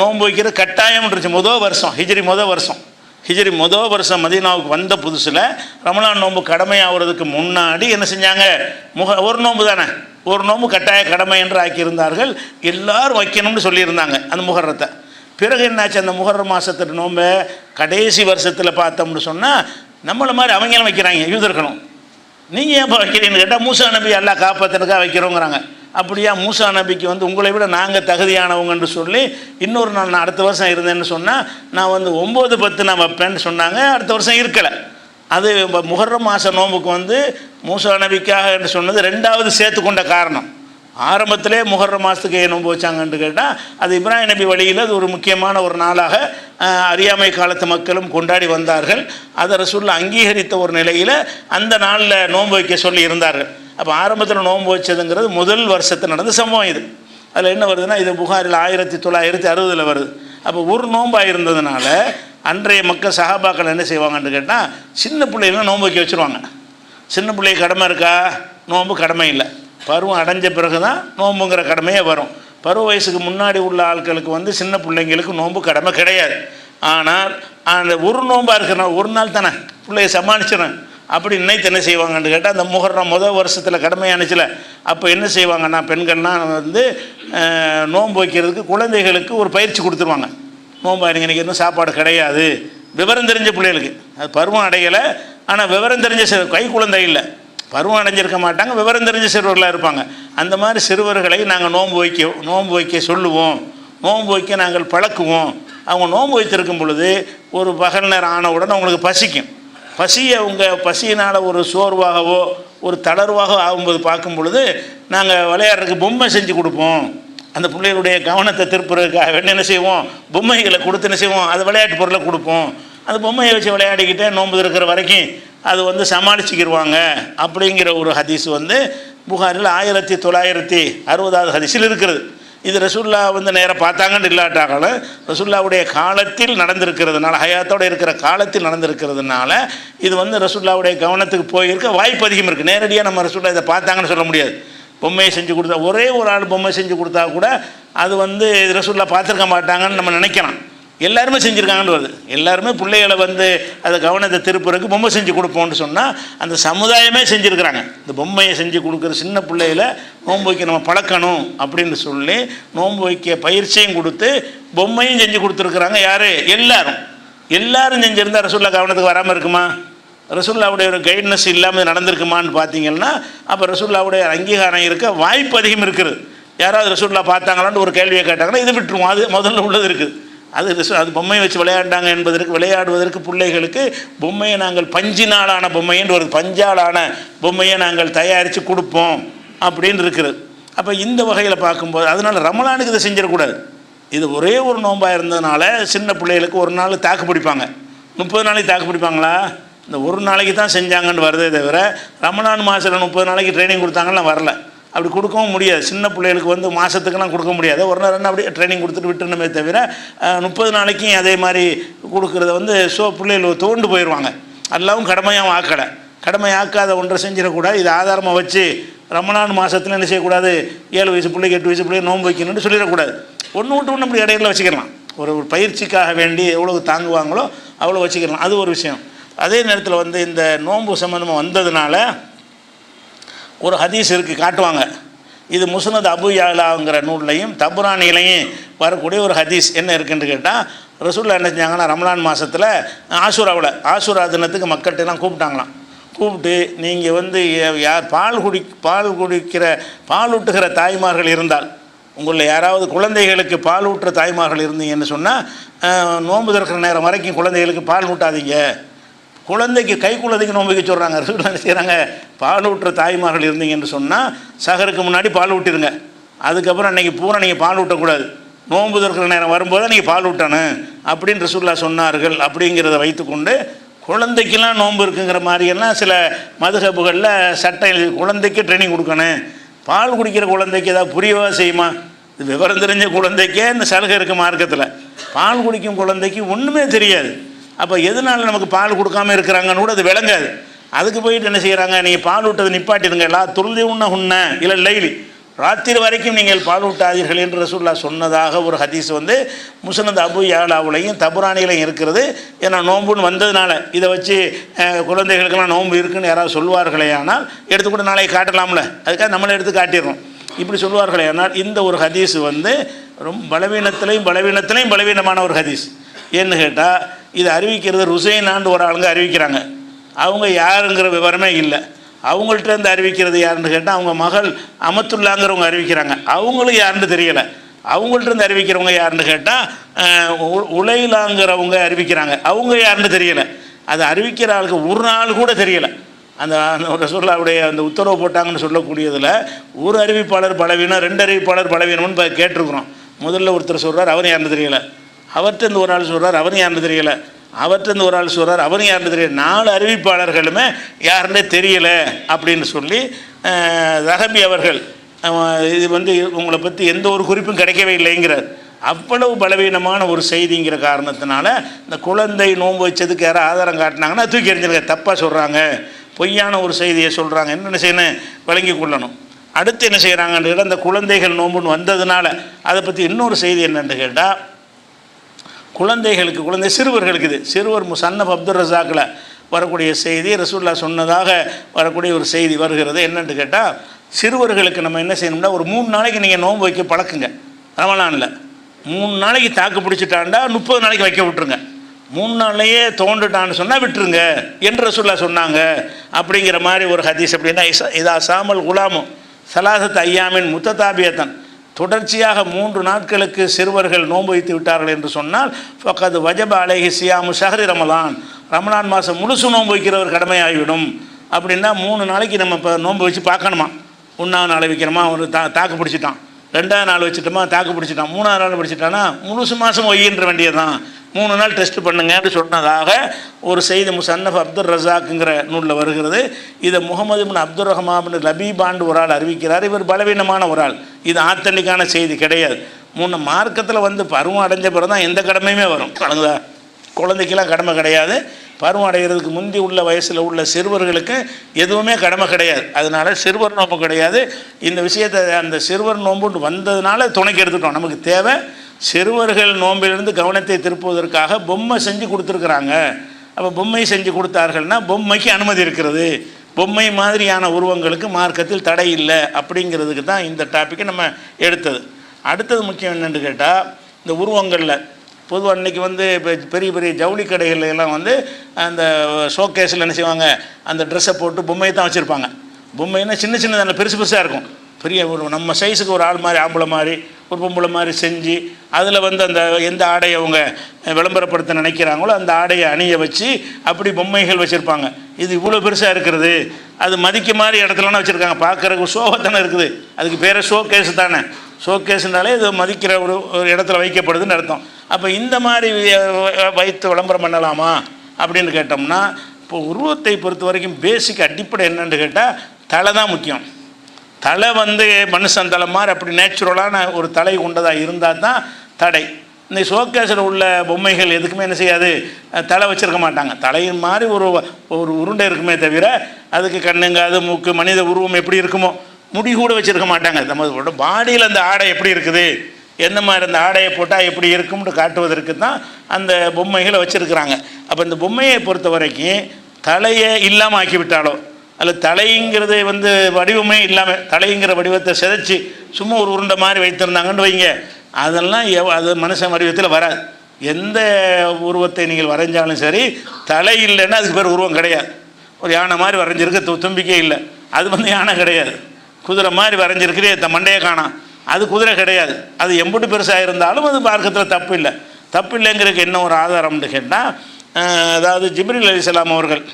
நோன்பு வைக்கிற கட்டாயம் இருந்துச்சு. முதல் வருஷம் ஹிஜ்ரி முதல் வருஷம். ஹிஜ்ரி முதல் வருஷம் மதீனாவுக்கு வந்த புதுசில் ரமலான் நோன்பு கடமையாகிறதுக்கு முன்னாடி என்ன செஞ்சாங்க? முக ஒரு நோன்பு தானே? ஒரு நோம்பு கட்டாய கடமை என்று ஆக்கியிருந்தார்கள். எல்லாரும் வைக்கணும்னு சொல்லியிருந்தாங்க அந்த முகரத்தை பிறகு என்னாச்சு? அந்த முகர மாதத்து நோம்பை கடைசி வருஷத்தில் பார்த்தோம்னு சொன்னால் நம்மளை மாதிரி அவங்களும் வைக்கிறாங்க? யூதர்களும் நீங்கள் ஏன் வைக்கிறீங்கன்னு கேட்டால் மூசா நபி எல்லாம் காப்பாற்றுறதுக்காக வைக்கிறோங்கிறாங்க. அப்படியா மூசா நபிக்கு வந்து உங்களை விட நாங்கள் தகுதியானவங்கன்னு சொல்லி இன்னொரு நாள் நான் அடுத்த வருஷம் இருந்தேன்னு சொன்னால் நான் வந்து ஒம்பது பத்து நான் வைப்பேன்னு சொன்னாங்க அடுத்த வருஷம் இருக்கலை. அது இப்ப மாத நோம்புக்கு வந்து மூசா நபிக்காக என்று சொன்னது ரெண்டாவது சேர்த்து கொண்ட காரணம். ஆரம்பத்திலே முஹர்ரம் மாதத்துக்கு ஏன் நோன்பு வச்சாங்கன்னு கேட்டால் அது இப்ராஹிம் நபி வழியில் அது ஒரு முக்கியமான ஒரு நாளாக அறியாமை காலத்து மக்களும் கொண்டாடி வந்தார்கள். அதை ரசூலில் அங்கீகரித்த ஒரு நிலையில் அந்த நாளில் நோன்பு வைக்க சொல்லி இருந்தார்கள். அப்போ ஆரம்பத்தில் நோன்பு வச்சதுங்கிறது முதல் வருஷத்தில் நடந்த சம்பவம் இது. அதில் என்ன வருதுன்னா இது புகாரில் ஆயிரத்தி தொள்ளாயிரத்தி அறுபதில் வருது. அப்போ ஒரு நோம்பாக இருந்ததுனால அன்றைய மக்கள் சகாபாக்கள் என்ன செய்வாங்கன்னு கேட்டால் சின்ன பிள்ளைகளும் நோன்பு வைக்க வச்சுருவாங்க. சின்ன பிள்ளை கடமை இருக்கா? நோன்பு கடமை இல்லை. பருவம் அடைஞ்ச பிறகு தான் நோன்புங்கிற கடமையே வரும். பருவ வயசுக்கு முன்னாடி உள்ள ஆட்களுக்கு வந்து சின்ன பிள்ளைங்களுக்கு நோன்பு கடமை கிடையாது. ஆனால் அந்த ஒரு நோன்பாக இருக்கிற ஒரு நாள் தானே பிள்ளைய சமாளிச்சிடும் அப்படி நினைத்து என்ன செய்வாங்கன்னு கேட்டால் அந்த முகரம் முதல் வருஷத்தில் கடமையானுச்சுல அப்போ என்ன செய்வாங்கன்னா பெண்கள்லாம் வந்து நோன்பு வைக்கிறதுக்கு குழந்தைகளுக்கு ஒரு பயிற்சி கொடுத்துருவாங்க. நோம்பா எனக்கு இன்னைக்கு இன்னும் சாப்பாடு கிடையாது. விவரம் தெரிஞ்ச பிள்ளைகளுக்கு. அது பருவம் அடையலை ஆனால் விவரம் தெரிஞ்ச சிறு கை குழந்தை இல்லை. பருவம் அடைஞ்சிருக்க மாட்டாங்க விவரம் தெரிஞ்ச சிறுவர்களாக இருப்பாங்க. அந்த மாதிரி சிறுவர்களை நாங்கள் நோன்பு வைக்க நோன்பு வைக்க சொல்லுவோம். நோன்பு வைக்க நாங்கள் பழக்குவோம். அவங்க நோன்பு வைத்திருக்கும் பொழுது ஒரு பகல் நேரம் ஆனவுடன் அவங்களுக்கு பசிக்கும். பசியை அவங்க பசியினால் ஒரு சோர்வாகவோ ஒரு தளர்வாக ஆகும்போது பார்க்கும் பொழுது நாங்கள் விளையாடுறதுக்கு பொம்மை செஞ்சு கொடுப்போம். அந்த பிள்ளைகளுடைய கவனத்தை திருப்புறதுக்காக வேண்டி என்ன செய்வோம்? பொம்மைகளை கொடுத்து என்ன செய்வோம்? அது விளையாட்டு பொருளை கொடுப்போம். அந்த பொம்மையை வச்சு விளையாடிக்கிட்டே நோன்பு இருக்கிற வரைக்கும் அது வந்து சமாளிச்சுக்கிடுவாங்க அப்படிங்கிற ஒரு ஹதீஸ் வந்து புகாரில் ஆயிரத்தி தொள்ளாயிரத்தி அறுபதாவது ஹதீஸில் இருக்கிறது. இது ரசுல்லா வந்து நேராக பார்த்தாங்கன்னு இல்லாட்டாங்களும் ரசுல்லாவுடைய காலத்தில் நடந்திருக்கிறதுனால ஹயாத்தோடு இருக்கிற காலத்தில் நடந்திருக்கிறதுனால இது வந்து ரசுல்லாவுடைய கவனத்துக்கு போயிருக்க வாய்ப்பு அதிகம் இருக்குது நேரடியாக நம்ம ரசுல்லா இதை பார்த்தாங்கன்னு சொல்ல முடியாது. பொம்மையை செஞ்சு கொடுத்தா ஒரே ஒரு ஆள் பொம்மை செஞ்சு கொடுத்தா கூட அது வந்து ரசூல்லா பார்த்துருக்க மாட்டாங்கன்னு நம்ம நினைக்கலாம். எல்லாருமே செஞ்சுருக்காங்கன்னு வருது. எல்லாருமே பிள்ளைகளை வந்து அதை கவனத்தை திருப்புறதுக்கு பொம்மை செஞ்சு கொடுப்போம்னு சொன்னால் அந்த சமுதாயமே செஞ்சுருக்கிறாங்க. இந்த பொம்மையை செஞ்சு கொடுக்குற சின்ன பிள்ளைகளை நோன்பு வைக்க நம்ம பழக்கணும் அப்படின்னு சொல்லி நோன்பு வைக்க பயிற்சியும் கொடுத்து பொம்மையும் செஞ்சு கொடுத்துருக்குறாங்க யார்? எல்லாரும். எல்லாரும் செஞ்சுருந்தா ரசூல்லா கவனத்துக்கு வராமல் இருக்குமா? ரசூல்லாவுடைய ஒரு கைட்னஸ் இல்லாமல் நடந்திருக்குமான்னு பார்த்தீங்கன்னா அப்போ ரசூல்லாவுடைய அங்கீகாரம் இருக்க வாய்ப்பு அதிகம் இருக்குது. யாராவது ரசூல்லா பார்த்தாங்களான்னு ஒரு கேள்வியை கேட்டாங்கன்னா இது விட்டுருவோம். அது முதல்ல உள்ளது இருக்குது. அது அது பொம்மையை வச்சு விளையாண்டாங்க என்பதற்கு விளையாடுவதற்கு பிள்ளைகளுக்கு பொம்மையை நாங்கள் பஞ்சினாலான பொம்மைன்னு ஒரு பஞ்சாலான பொம்மையை நாங்கள் தயாரித்து கொடுப்போம் அப்படின்னு இருக்குது. அப்போ இந்த வகையில் பார்க்கும்போது அதனால் ரமலானுக்கு இதை செஞ்சிடக்கூடாது. இது ஒரே ஒரு நோம்பாக இருந்ததுனால சின்ன பிள்ளைகளுக்கு ஒரு நாள் தாக்கு பிடிப்பாங்க. முப்பது நாளைக்கு தாக்கு பிடிப்பாங்களா? இந்த ஒரு நாளைக்கு தான் செஞ்சாங்கன்னு வருதே தவிர ரமணான் மாதத்தில் முப்பது நாளைக்கு ட்ரைனிங் கொடுத்தாங்கன்னா வரல. அப்படி கொடுக்கவும் முடியாது. சின்ன பிள்ளைகளுக்கு வந்து மாதத்துக்கெல்லாம் கொடுக்க முடியாது. ஒரு நாள் அப்படி அப்படியே ட்ரைனிங் கொடுத்துட்டு விட்டுணுமே தவிர முப்பது நாளைக்கும் அதே மாதிரி கொடுக்குறத வந்து ஸோ பிள்ளைகள் தோண்டு போயிடுவாங்க எல்லாவும் கடமையாகவும் ஆக்கலை. கடமையாக்காத ஒன்றை செஞ்சிடக்கூடாது. இது ஆதாரமாக வச்சு ரமணான் மாதத்தில் என்ன செய்யக்கூடாது? ஏழு வயசு பிள்ளைக்கு எட்டு வயசு பிள்ளைக்கு நோன்பு வைக்கணும்னு சொல்லிடக்கூடாது. ஒன்று விட்டு ஒன்று அப்படி இடையில வச்சுக்கலாம். ஒரு பயிற்சிக்காக வேண்டி எவ்வளோ தாங்குவாங்களோ அவ்வளோ வச்சுக்கலாம். அது ஒரு விஷயம். அதே நேரத்தில் வந்து இந்த நோன்பு சம்மந்தமாக வந்ததுனால ஒரு ஹதீஸ் இருக்குது காட்டுவாங்க. இது முஸ்னத் அபு யாலாங்கிற நூல்லையும் தபுரானிலையும் வரக்கூடிய ஒரு ஹதீஸ் என்ன இருக்குன்னு கேட்டால் ரசூல்லா என்ன செஞ்சாங்கன்னா ரமலான் மாதத்தில் ஆசூராவில் ஆசூரா தினத்துக்கு மக்கள்கிட்டலாம் கூப்பிட்டாங்களாம். கூப்பிட்டு நீங்கள் வந்து யார் பால் குடி பால் குடிக்கிற பால் ஊட்டுகிற தாய்மார்கள் இருந்தால் உங்களில் யாராவது குழந்தைகளுக்கு பால் ஊட்டுற தாய்மார்கள் இருந்தீங்கன்னு சொன்னால் நோன்பு திறக்கிற நேரம் வரைக்கும் குழந்தைகளுக்கு பால் ஊட்டாதீங்க. குழந்தைக்கு கை குழந்தைக்கு நோன்பு வைக்க சொல்கிறாங்க ரசூல் என்ன செய்கிறாங்க பால் ஊட்டுற தாய்மார்கள் இருந்தீங்கன்னு சொன்னால் சகருக்கு முன்னாடி பால் ஊட்டிருங்க. அதுக்கப்புறம் அன்றைக்கி பூரா நீங்கள் பால் ஊட்டக்கூடாது. நோன்பு திறக்கிற நேரம் வரும்போது நீங்கள் பால் ஊட்டணும். அப்படின்னு ரசூல்லா சொன்னார்கள். அப்படிங்கிறத வைத்துக்கொண்டு குழந்தைக்கெல்லாம் நோன்பு இருக்குங்கிற மாதிரியெல்லாம் சில மதுகப்புகளில் சட்டம் குழந்தைக்கு ட்ரைனிங் கொடுக்கணும். பால் குடிக்கிற குழந்தைக்கு ஏதாவது புரியவா செய்யுமா? இது விவரம் தெரிஞ்ச குழந்தைக்கே இந்த சலுகை இருக்க மார்க்கத்தில். பால் குடிக்கும் குழந்தைக்கு ஒன்றுமே தெரியாது. அப்போ எதனால நமக்கு பால் கொடுக்காம இருக்கிறாங்கன்னு கூட அது விளங்காது. அதுக்கு போயிட்டு என்ன செய்கிறாங்க நீங்கள் பால் ஊட்டதை நிப்பாட்டிடுங்க. எல்லா துருதி உண்ண உண்ண இல்லை லைலி. ராத்திரி வரைக்கும் நீங்கள் பால் விட்டாதீர்கள் என்று ரசூல்லா சொன்னதாக ஒரு ஹதீஸ் வந்து முசனத் அபு யாலாவுலையும் தபுரானிலையும் இருக்கிறது ஏன்னா நோன்புன்னு வந்ததுனால இதை வச்சு குழந்தைகளுக்கெல்லாம் நோன்பு இருக்குன்னு யாராவது சொல்வார்களே ஆனால் எடுத்துக்கூட நாளைக்கு காட்டலாம்ல. அதுக்காக நம்மளை எடுத்து காட்டிடுறோம். இப்படி சொல்வார்களே ஆனால் இந்த ஒரு ஹதீஸ் வந்து ரொம்ப பலவீனத்திலையும் பலவீனத்திலையும் பலவீனமான ஒரு ஹதீஸ். ஏன்னு கேட்டால் இதை அறிவிக்கிறது ருசைனான்னு ஒரு ஆளுங்க அறிவிக்கிறாங்க. அவங்க யாருங்கிற விவரமே இல்லை. அவங்கள்ட்ட இருந்து அறிவிக்கிறது யாருன்னு கேட்டால் அவங்க மகள் அமத்துல்லாங்கிறவங்க அறிவிக்கிறாங்க. அவங்களும் யாருன்னு தெரியலை. அவங்கள்ட்ட இருந்து அறிவிக்கிறவங்க யாருன்னு கேட்டால் உலையிலாங்கிறவங்க அறிவிக்கிறாங்க. அவங்க யாருன்னு தெரியலை. அது அறிவிக்கிற ஆளுக்கு ஒரு நாள் கூட தெரியலை. அந்த அந்த ரசூல்லாவுடைய அந்த உத்தரவு போட்டாங்கன்னு சொல்லக்கூடியதில் ஒரு அறிவிப்பாளர் பலவீனம் ரெண்டு அறிவிப்பாளர் பலவீனம்னு இப்போ கேட்டிருக்கிறோம். முதல்ல ஒருத்தர் சொல்கிறார் அவர் யாருன்னு தெரியலை. அவர்கிட்ட ஒரு ஆள் சொல்கிறார் அவரும் யாருன்னு தெரியல. அவர்கிட்ட ஒரு ஆள் சொல்கிறார் அவரும் யாருன்னு தெரியல. நாலு அறிவிப்பாளர்களுமே யாருன்னே தெரியல அப்படின்னு சொல்லி அஹ், ரஹபி அவர்கள் இது வந்து உங்களை பற்றி எந்த ஒரு குறிப்பும் கிடைக்கவே இல்லைங்கிறார். அவ்வளவு பலவீனமான ஒரு செய்திங்கிற காரணத்தினால இந்த குழந்தை நோன்பு வச்சதுக்கு யாரும் ஆதாரம் காட்டினாங்கன்னா தூக்கி எறிஞ்சிருக்க தப்பாக சொல்கிறாங்க பொய்யான ஒரு செய்தியை சொல்கிறாங்க என்ன செய்யணும்? விளங்கி கொள்ளணும். அடுத்து என்ன செய்கிறாங்கன்னு கேட்டால் இந்த குழந்தைகள் நோன்புன்னு வந்ததுனால அதை பற்றி இன்னொரு செய்தி என்னென்று கேட்டால் குழந்தைகளுக்கு குழந்தை சிறுவர்களுக்கு இது. சிறுவர் முசன்னப் அப்துல் ரசாக்கில் வரக்கூடிய செய்தி ரசூல்லா சொன்னதாக வரக்கூடிய ஒரு செய்தி வருகிறது. என்னன்னு கேட்டால் சிறுவர்களுக்கு நம்ம என்ன செய்யணும்னா ஒரு மூணு நாளைக்கு நீங்கள் நோன்பு வைக்க பழக்குங்க. ரமலானில். மூணு நாளைக்கு தாக்கு பிடிச்சிட்டாண்டா முப்பது நாளைக்கு வைக்க விட்டுருங்க. மூணு நாள்லையே தோண்டுட்டான்னு சொன்னால் விட்டுருங்க. என்று ரசூல்லா சொன்னாங்க. அப்படிங்கிற மாதிரி ஒரு ஹதீஸ் அப்படின்னா இதா சாமல் குலாமும் சலாசத் ஐயாமின் முத்ததாபியத்தன். தொடர்ச்சியாக மூன்று நாட்களுக்கு சிறுவர்கள் நோன்பு வைத்து விட்டார்கள் என்று சொன்னால் ஃபக்கது வஜப அலைஹி சியாமு ஷஹரி ரமலான். ரமலான் மாதம் முழுசு நோன்பு வைக்கிறவர் கடமையாகிவிடும். அப்படின்னா மூணு நாளைக்கு நம்ம இப்போ நோன்பு வச்சு பார்க்கணுமா? ஒன்றாவது நாள் வைக்கிறோமா ஒரு தா தாக்கு பிடிச்சிட்டான். ரெண்டாவது நாள் வச்சுட்டோமா? தாக்கு பிடிச்சிட்டான். மூணாவது நாள் பிடிச்சிட்டானா முழுசு மாதம் ஒய்யின்ற வேண்டியதுதான். மூணு நாள் டெஸ்ட் பண்ணுங்கன்னு சொன்னதாக ஒரு செய்தி முசன்னஃப் அப்துல் ரசாக்குங்கிற நூலில் வருகிறது. இதை முகமது பின் அப்துல் ரஹ்மான் லபீபாண்டு ஒரு ஆள் அறிவிக்கிறார். இவர் பலவீனமான ஒரு ஆள். இது ஆத்தண்டிக்கான செய்தி கிடையாது. மூணு மார்க்கத்தில் வந்து பருவம் அடைஞ்ச பிறகு தான் எந்த கடமையுமே வரும். வழங்குதா குழந்தைக்கெல்லாம் கடமை கிடையாது. பருவம் அடைகிறதுக்கு முந்தி உள்ள வயசில் உள்ள சிறுவர்களுக்கு எதுவுமே கடமை கிடையாது. அதனால சிறுவர் நோம்பு கிடையாது. இந்த விஷயத்தை அந்த சிறுவர் நோம்புன்னு வந்ததுனால துணைக்கு எடுத்துட்டோம். நமக்கு தேவை சிறுவர்கள் நோம்பிலிருந்து கவனத்தை திருப்புவதற்காக பொம்மை செஞ்சு கொடுத்துருக்குறாங்க. அப்போ பொம்மை செஞ்சு கொடுத்தார்கள்னா பொம்மைக்கு அனுமதி இருக்கிறது. பொம்மை மாதிரியான உருவங்களுக்கு மார்க்கத்தில் தடை இல்லை அப்படிங்கிறதுக்கு தான் இந்த டாப்பிக்கை நம்ம எடுத்தது. அடுத்தது முக்கியம் என்னென்னு கேட்டால் இந்த உருவங்களில் பொதுவாக அன்றைக்கி வந்து இப்போ பெரிய பெரிய ஜவுளி கடைகள் எல்லாம் வந்து அந்த ஷோகேஸில் என்ன செய்வாங்க? அந்த ட்ரெஸ்ஸை போட்டு பொம்மையை தான் வச்சுருப்பாங்க. பொம்மைன்னா சின்ன சின்னதான பெருசு பெருசாக இருக்கும். பெரிய ஒரு நம்ம சைஸுக்கு ஒரு ஆள் மாதிரி ஆம்பளை மாதிரி ஒரு பொம்பளை மாதிரி செஞ்சு அதில் வந்து அந்த எந்த ஆடையை அவங்க விளம்பரப்படுத்த நினைக்கிறாங்களோ அந்த ஆடையை அணிய வச்சு அப்படி பொம்மைகள் வச்சுருப்பாங்க. இது இவ்வளோ பெருசாக இருக்கிறது. அது மதிக்க மாதிரி இடத்துலலாம் வச்சுருக்காங்க. பார்க்குறக்கு ஷோவை இருக்குது. அதுக்கு பேர் ஷோ கேஸ் தானே. ஷோ கேஸ்னாலே இது மதிக்கிற ஒரு ஒரு இடத்துல வைக்கப்படுதுன்னு அர்த்தம். அப்போ இந்த மாதிரி வைத்து விளம்பரம் பண்ணலாமா? அப்படின்னு கேட்டோம்னா இப்போ உருவத்தை பொறுத்த வரைக்கும் பேசிக் அடிப்படை என்னென்னு கேட்டால் தலை தான் முக்கியம். தலை வந்து மனுஷன் தலை மாதிரி அப்படி நேச்சுரலான ஒரு தலை கொண்டதாக இருந்தால் தான் தடை. இந்த ஷோகேஸில் உள்ள பொம்மைகள் எதுக்குமே என்ன செய்யாது? தலை வச்சுருக்க மாட்டாங்க. தலையின் மாதிரி ஒரு ஒரு உருண்டை இருக்குமே தவிர அதுக்கு கண்ணுங்காது மூக்கு மனித உருவம் எப்படி இருக்குமோ முடி கூட வச்சுருக்க மாட்டாங்க. நம்ம பாடியில் அந்த ஆடை எப்படி இருக்குது? எந்த மாதிரி அந்த ஆடையை போட்டால் எப்படி இருக்கும்னு காட்டுவதற்கு தான் அந்த பொம்மைகளை வச்சுருக்குறாங்க. அப்போ இந்த பொம்மையை பொறுத்த வரைக்கும் தலையை இல்லாமல் ஆக்கி விட்டாலோ அல்ல தலைங்கிறது வந்து வடிவமே இல்லாமல் தலைங்கிற வடிவத்தை சிதைச்சி சும்மா ஒரு உருண்டை மாதிரி வைத்திருந்தாங்கன்னு வைங்க. அதெல்லாம் எவ் அது மனுஷன் வடிவத்தில் வராது. எந்த உருவத்தை நீங்கள் வரைஞ்சாலும் சரி தலை இல்லைன்னா அதுக்கு பேர் உருவம் கிடையாது. ஒரு யானை மாதிரி வரைஞ்சிருக்கு து தும்பிக்கே இல்லை. அது வந்து யானை கிடையாது. குதிரை மாதிரி வரைஞ்சிருக்கிறே த மண்டையை காணாம். அது குதிரை கிடையாது. அது எம்புட்டு பெருசாக இருந்தாலும் அது மார்க்கத்தில் தப்பு இல்லை தப்பு இல்லைங்கிறதுக்கு என்ன ஒரு ஆதாரம்னு கேட்டால் அதாவது ஜிப்ரில் அலிசலாம் அவர்கள்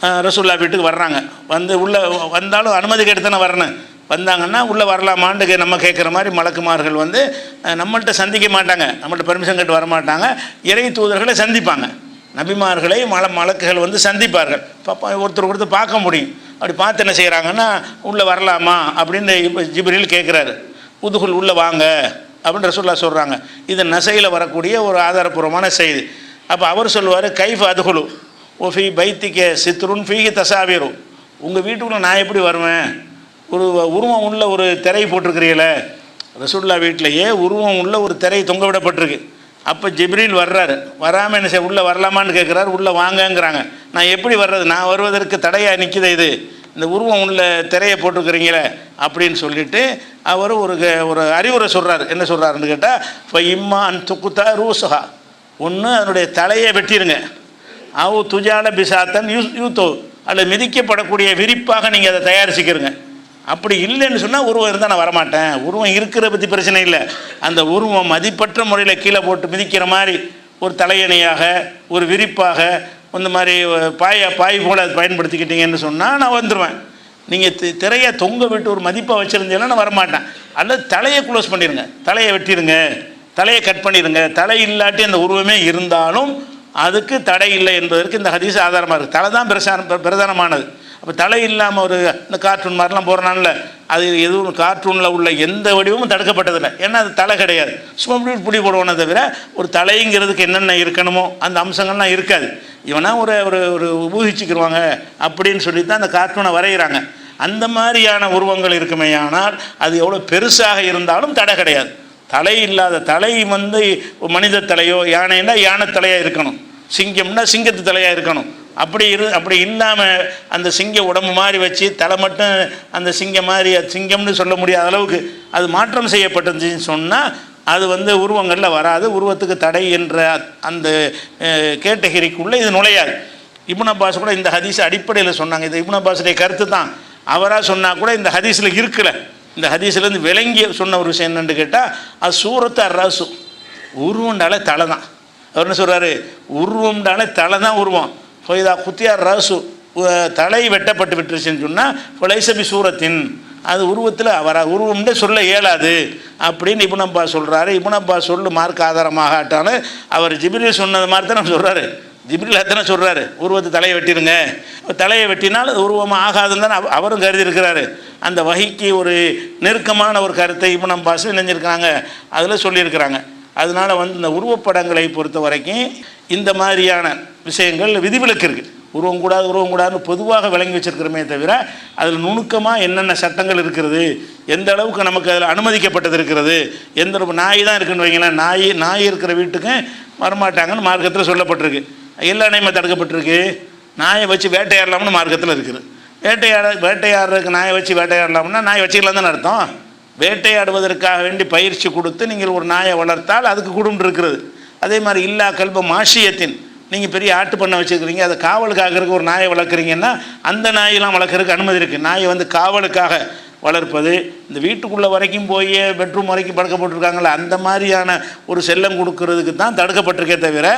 ரசூல்லா வீட்டுக்கு வர்றாங்க. வந்து உள்ளே வந்தாலும் அனுமதி கேட்டு வரணும். வந்தாங்கன்னா உள்ளே வரலாமான்னு கே- நம்ம கேட்குற மாதிரி மலக்குமார்கள் வந்து நம்மள்கிட்ட சந்திக்க மாட்டாங்க. நம்மள்ட்ட பெர்மிஷன் கேட்டு வர மாட்டாங்க இறை தூதர்களை சந்திப்பாங்க. நபிமார்களை மல மலக்குகள் வந்து சந்திப்பார்கள். பாப்பா ஒருத்தர் ஒருத்தர் பார்க்க முடியும். அப்படி பார்த்து என்ன செய்கிறாங்கன்னா உள்ளே வரலாமா? அப்படின்னு ஜிப்ரில் கேட்குறாரு உதுகுல் உள்ளே வாங்க அப்படின்னு ரசூல்லா சொல்கிறாங்க இது நசையில் வரக்கூடிய ஒரு ஆதாரபூர்வமான செய்தி. அப்போ அவர் சொல்லுவார் கைஃப் அதுகுலு ஒஃபி பைத்திக்க சித்ருன் ஃபீஹி தசாவீரு. உங்கள் வீட்டுக்குள்ளே நான் எப்படி வருவேன்? ஒரு உருவம் உள்ள ஒரு திரை போட்டிருக்கிறீங்களே. ரசூல்லா வீட்டிலேயே உருவம் உள்ள ஒரு திரை தொங்க விடப்பட்டிருக்கு. அப்போ ஜிப்ரீல் வர்றாரு. வராமல் என்ன செய்ய உள்ளே வரலாமான்னு கேட்குறாரு உள்ளே வாங்கங்கிறாங்க. நான் எப்படி வர்றது? நான் வருவதற்கு தடையாக நிற்கிது இது. இந்த உருவம் உள்ள திரையை போட்டுருக்குறீங்களே அப்படின்னு சொல்லிட்டு அவர் ஒரு க- ஒரு அறிவுரை சொல்கிறார் என்ன சொல்கிறாருன்னு கேட்டால் இப்போ இம்மா அன் துக்குத்தா ரூசுஹா. ஒன்று அதனுடைய தலையை வெட்டிடுங்க அவு துஜால பிசாத்தன் யூ யூத்தோ. அல்லது மிதிக்கப்படக்கூடிய விரிப்பாக நீங்கள் அதை தயாரிச்சுக்கிறங்க அப்படி இல்லைன்னு சொன்னால் உருவம் இருந்தால் நான் வரமாட்டேன். உருவம் இருக்கிற பற்றி பிரச்சனை இல்லை. அந்த உருவம் மதிப்பற்ற முறையில் கீழே போட்டு மிதிக்கிற மாதிரி ஒரு தலையணையாக ஒரு விரிப்பாக இந்த மாதிரி பாய பாய் போல் அதை பயன்படுத்திக்கிட்டீங்கன்னு சொன்னால் நான் வந்துடுவேன் நீங்கள் தி திரையை தொங்க விட்டு ஒரு மதிப்பாக வச்சுருந்தீங்கன்னா நான் வரமாட்டேன். அல்லது தலையை க்ளோஸ் பண்ணிடுங்க தலையை வெட்டிடுங்க தலையை கட் பண்ணிடுங்க தலை இல்லாட்டி அந்த உருவமே இருந்தாலும் அதுக்கு தடை இல்லை என்பதற்கு இந்த ஹதீஸ் ஆதாரமாக இருக்குது தலை தான் பிரசாரம் பிரதானமானது. அப்போ தலை இல்லாமல் ஒரு இந்த கார்ட்டூன் மாதிரிலாம் போடுறான்ல அது எதுவும் கார்ட்டூனில் உள்ள எந்த வடிவமும் தடுக்கப்பட்டதில்லை. ஏன்னா அது தலை கிடையாது. சும்மா இப்படி புடி போடுவோனே தவிர ஒரு தலைங்கிறதுக்கு என்னென்ன இருக்கணுமோ அந்த அம்சங்கள்லாம் இருக்காது. இவனா ஒரு ஒரு ஒரு ஊகிச்சிக்கிடுவாங்க அப்படின்னு சொல்லி தான் அந்த கார்ட்டூனை வரைகிறாங்க அந்த மாதிரியான உருவங்கள் இருக்குமே ஆனால் அது எவ்வளோ பெருசாக இருந்தாலும் தடை கிடையாது. தலை இல்லாத தலை வந்து மனித தலையோ யானைன்னா யானை தலையாக இருக்கணும். சிங்கம்னா சிங்கத்து தலையாக இருக்கணும். அப்படி இரு அப்படி இல்லாமல் அந்த சிங்க உடம்பு மாதிரி வச்சு தலை மட்டும் அந்த சிங்கம் மாதிரி அது சிங்கம்னு சொல்ல முடியாத அளவுக்கு அது மாற்றம் செய்யப்பட்டதுன்னு சொன்னால் அது வந்து உருவங்களில் வராது. உருவத்துக்கு தடை என்ற அந்த கேட்டகரிக்குள்ளே இது நுழையாது. இப்னு அப்பாஸ் கூட இந்த ஹதீஸ் அடிப்படையில் சொன்னாங்க. இது இப்னு அப்பாஸுடைய கருத்து தான். அவராக சொன்னால் கூட இந்த ஹதீஸில் இருக்கலை. இந்த ஹதீஸ்லேருந்து விளங்கி சொன்ன ஒரு விஷயம் என்னென்னு கேட்டால் அது சூரத்து அரசு உருவண்டால தலை தான். அவர் என்ன சொல்கிறாரு உருவம்டானே தலை தான் உருவம். ஃபைதா குத்தியார் ராசு தலை வெட்டப்பட்டு விட்டுருச்சுன்னு சொன்னால் லைசபி சூரத்தின். அது உருவத்தில் வர உருவம்னு சொல்ல இயலாது. அப்படின்னு இபுனப்பா சொல்கிறாரு இபுனப்பா சொல்லு மார்க் ஆதாரமாக ஆட்டாலும் அவர் ஜிபிரில் சொன்னது மாதிரி தான் சொல்கிறாரு ஜிப்ரில் அத்தனை சொல்கிறாரு உருவத்தை தலையை வெட்டிடுங்க. தலையை வெட்டினால் அது ஆகாதுன்னு தான் அவரும் கருதி இருக்கிறாரு அந்த வகைக்கு ஒரு நெருக்கமான ஒரு கருத்தை இபுனம் பாசு நினைஞ்சிருக்கிறாங்க அதில் சொல்லியிருக்கிறாங்க. அதனால வந்து இந்த உருவப்படங்களை பொறுத்த வரைக்கும் இந்த மாதிரியான விஷயங்கள் விதிவிலக்கு இருக்குது உருவம் கூடாது உருவம் கூடாதுன்னு பொதுவாக விளங்கி வச்சிருக்கிறோமே தவிர அதில் நுணுக்கமாக என்னென்ன சட்டங்கள் இருக்கிறது எந்த அளவுக்கு நமக்கு அதில் அனுமதிக்கப்பட்டது இருக்கிறது எந்த அளவு நாய் தான் இருக்குன்னு வைங்களேன் நாய் நாய் இருக்கிற வீட்டுக்கு வரமாட்டாங்கன்னு மார்க்கத்தில் சொல்லப்பட்டிருக்கு. எல்லா நயமே தடுக்கப்பட்டிருக்கு. நாயை வச்சு வேட்டையாடலாம்னு மார்க்கத்தில் இருக்குது. வேட்டையாட வேட்டையாடுறதுக்கு நாயை வச்சு வேட்டையாடலாம்னா நாய் வச்சுக்கலாம் தானே அர்த்தம்? வேட்டையாடுவதற்காக வேண்டி பயிற்சி கொடுத்து நீங்கள் ஒரு நாயை வளர்த்தால் அதுக்கு குடும்பம் இருக்கிறது. அதே மாதிரி இல்லா கல்ப மாஷியத்தின் நீங்கள் பெரிய ஆட்டு பண்ண வச்சுருக்கிறீங்க அதை காவலுக்காகிறதுக்கு ஒரு நாயை வளர்க்குறீங்கன்னா அந்த நாயெல்லாம் வளர்க்குறதுக்கு அனுமதி இருக்குது நாயை வந்து காவலுக்காக வளர்ப்பது இந்த வீட்டுக்குள்ளே வரைக்கும் போய் பெட்ரூம் வரைக்கும் படுக்க போட்டிருக்காங்களே அந்த மாதிரியான ஒரு செல்லம் கொடுக்கறதுக்கு தான் தடுக்கப்பட்டிருக்கே தவிர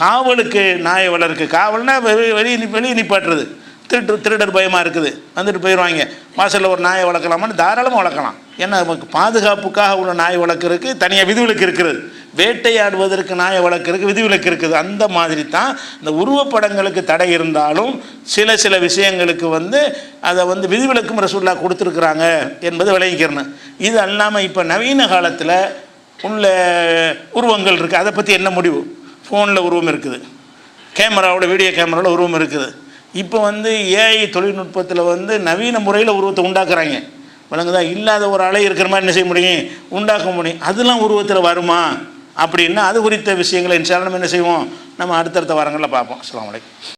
காவலுக்கு நாயை வளர்க்கு காவல்னால் வெளியே வெளியே நிப்பாட்டுறது. திருட்டு திருடர் பயமாக இருக்குது. வந்துட்டு போயிடுவாங்க வாசலில் ஒரு நாயை வளர்க்கலாமான்னு தாராளமாக வளர்க்கலாம். ஏன்னா நமக்கு பாதுகாப்புக்காக உள்ள நாய் வளர்க்குறதுக்கு தனியாக விதிவிலக்கு இருக்கிறது வேட்டையாடுவதற்கு நாயை வளர்க்குறதுக்கு விதிவிலக்கு இருக்குது. அந்த மாதிரி தான் இந்த உருவப்படங்களுக்கு தடை இருந்தாலும் சில சில விஷயங்களுக்கு வந்து அதை வந்து விதிவிலக்கும் ரசூல்லா கொடுத்துருக்குறாங்க என்பது விளைவிக்கிறனு இது அல்லாமல் இப்போ நவீன காலத்தில் உள்ள உருவங்கள் இருக்குது அதை பற்றி என்ன முடிவு? ஃபோனில் உருவம் இருக்குது. கேமராவோட வீடியோ கேமராவில் உருவம் இருக்குது. இப்போ வந்து ஏஐ தொழில்நுட்பத்தில் வந்து நவீன முறையில் உருவத்தை உண்டாக்குறாங்க. விளங்குதா? இல்லாத ஒரு அலை இருக்கிற மாதிரி என்ன செய்ய முடியும்? உண்டாக்க முடியும். அதெல்லாம் உருவத்தில் வருமா? அப்படின்னா அது குறித்த விஷயங்களை இன்ஷால்லாம் நம்ம என்ன செய்வோம்? நம்ம அடுத்தடுத்த வாரங்களில் பார்ப்போம். அஸ்லாம் வலைக்கம்